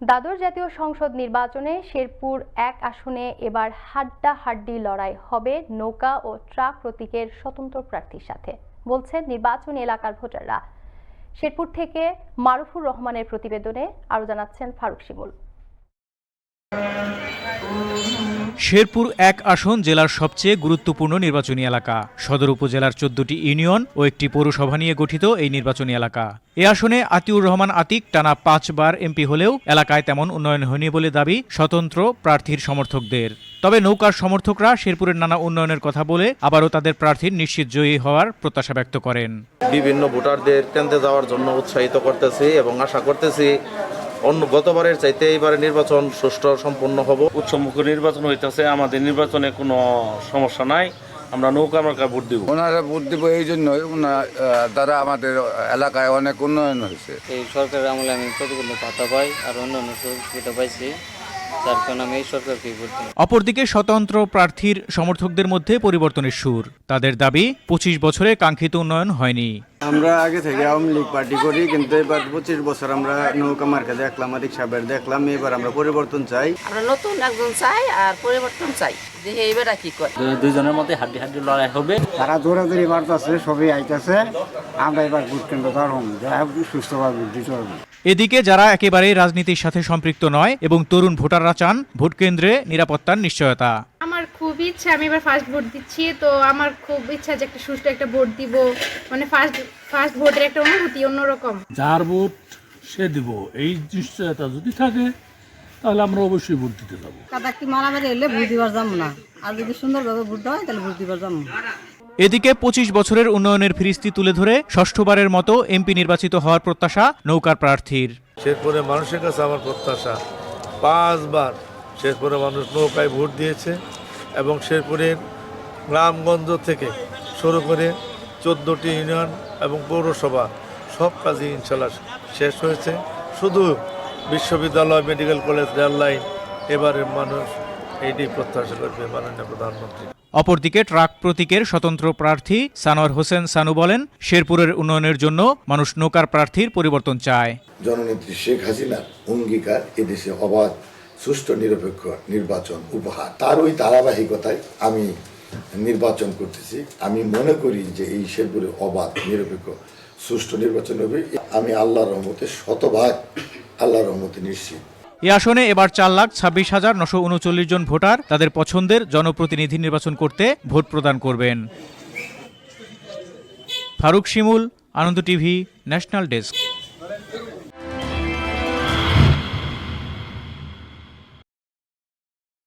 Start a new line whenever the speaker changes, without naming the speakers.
দ্বাদশ জাতীয় সংসদ নির্বাচনে শেরপুর এক আসনে এবার হাড্ডাহাড্ডি লড়াই হবে নৌকা ও ট্রাক প্রতীকের স্বতন্ত্র প্রার্থীর সাথে, বলছেন নির্বাচনী এলাকার ভোটাররা। শেরপুর থেকে মারুফুর রহমানের প্রতিবেদনে আরও জানাচ্ছেন ফারুক শিমুল।
শেরপুর এক আসন জেলার সবচেয়ে গুরুত্বপূর্ণ নির্বাচনী এলাকা। সদর উপজেলার চোদ্দটি ইউনিয়ন ও একটি পৌরসভা নিয়ে গঠিত এই নির্বাচনী এলাকা। এ আসনে আতিউর রহমান আতিক টানা পাঁচবার এমপি হলেও এলাকায় তেমন উন্নয়ন হয়নি বলে দাবি স্বতন্ত্র প্রার্থীর সমর্থকদের। তবে নৌকার সমর্থকরা শেরপুরের নানা উন্নয়নের কথা বলে আবারও তাদের প্রার্থীর নিশ্চিত জয়ী হওয়ার প্রত্যাশা ব্যক্ত করেন।
বিভিন্ন ভোটারদের কেন্দ্রে যাওয়ার জন্য উৎসাহিত করতেছি এবং আশা করতেছি অন্য গতবারের চাইতে এইবারে নির্বাচন সুষ্ঠু সম্পন্ন হব।
উৎসমুখ নির্বাচন হইতেছে আমাদের নির্বাচনে কোনো সমস্যা নাই আমরা নৌকা মার্কা ভোট দিব।
ওনারা ভোট দিব এই জন্যই ওনার দ্বারা আমাদের এলাকায় অনেক উন্নয়ন হয়েছে।
এই সরকারের আমলে আমি প্রতিকূল পাতা পাই আর অন্য অন্য সুযোগ সুবিধা পাইছি যার কারণে আমি এই সরকারকেই
অপরদিকে স্বতন্ত্র প্রার্থীর সমর্থকদের মধ্যে পরিবর্তনের সুর। তাদের দাবি পঁচিশ বছরে কাঙ্ক্ষিত উন্নয়ন হয়নি।
আমরা আগে থেকে আওয়ামী লীগ পার্টি করি কিন্তু এবার পঁচিশ বছর আমরা নৌকা মার্কা দেখলাম আদিক সাহেবের দেখলাম এবার আমরা পরিবর্তন চাই।
আমরা নতুন একজন চাই আর পরিবর্তন চাই যে এইবার কি করে।
দুইজনের মধ্যে হাড্ডি হাড্ডি লড়াই হবে।
তারা দৌড়াদৌড়ি বাড়তেছে সবই আইতেছে। আমরা এবার ভোট কেন্দ্র দাঁড়াম সুস্থভাবে ভোট দিতে পারব
এদিকে যারা একেবারেই রাজনীতির সাথে সম্পৃক্ত নয় এবং তরুণ ভোটাররা চান ভোট কেন্দ্রে নিরাপত্তার নিশ্চয়তা।
আমার খুব ইচ্ছা আমি এবার ফার্স্ট ভোট দিচ্ছি। তো আমার খুব ইচ্ছা যে একটা সুষ্ঠু একটা ভোট দিব। মানে ফার্স্ট ফার্স্ট ভোটের একটা অনুভূতি অন্যরকম।
যার ভোট সে দিব। এই নিশ্চয়তা যদি থাকে তাহলে আমরা অবশ্যই ভোট দিতে যাব।
কাদা কি মারামারি এলে ভোট দিবার যাব না। আর যদি সুন্দরভাবে ভোট দেওয়া হয় তাহলে ভোট দিবার যাব
এদিকে পঁচিশ বছরের উন্নয়নের ফিরিস্তি তুলে ধরে ষষ্ঠবারের মতো এমপি নির্বাচিত হওয়ার প্রত্যাশা নৌকার প্রার্থীর।
শেরপুরে মানুষের কাছে আমার প্রত্যাশা। পাঁচবার শেরপুরে মানুষ নৌকায় ভোট দিয়েছে। এবং শেরপুরের গ্রামগঞ্জ থেকে শুরু করে চোদ্দোটি ইউনিয়ন এবং পৌরসভা সব কাজই ইনশাল্লাহ শেষ হয়েছে। শুধু বিশ্ববিদ্যালয় মেডিকেল কলেজ রেল লাইন এবারের মানুষ এইটি প্রত্যাশা করবে মাননীয় প্রধানমন্ত্রী।
অপরদিকে ট্রাক প্রতীকের স্বতন্ত্র প্রার্থী সানোয়ার হোসেন সানু বলেন শেরপুরের উন্নয়নের জন্য মানুষ নৌকার প্রার্থীর পরিবর্তন চায়।
জননেত্রী শেখ হাসিনার অঙ্গীকার এদেশে অবাধ। সুষ্ঠু, নিরপেক্ষ নির্বাচন উপহার। তার ওই ধারাবাহিকতায় আমি নির্বাচন করতেছি। আমি মনে করি যে এই শেরপুরে অবাধ, নিরপেক্ষ, সুষ্ঠু নির্বাচন হবে। আমি আল্লাহর রহমতে শতভাগ আল্লাহর রহমতে নিশ্চিত।
এ আসনে এবার চার লাখ ছাব্বিশ হাজার নশো উনচল্লিশ জন ভোটার তাদের পছন্দের জনপ্রতিনিধি নির্বাচন করতে ভোট প্রদান করবেন। Faruk Shimul, Ananda TV, national desk.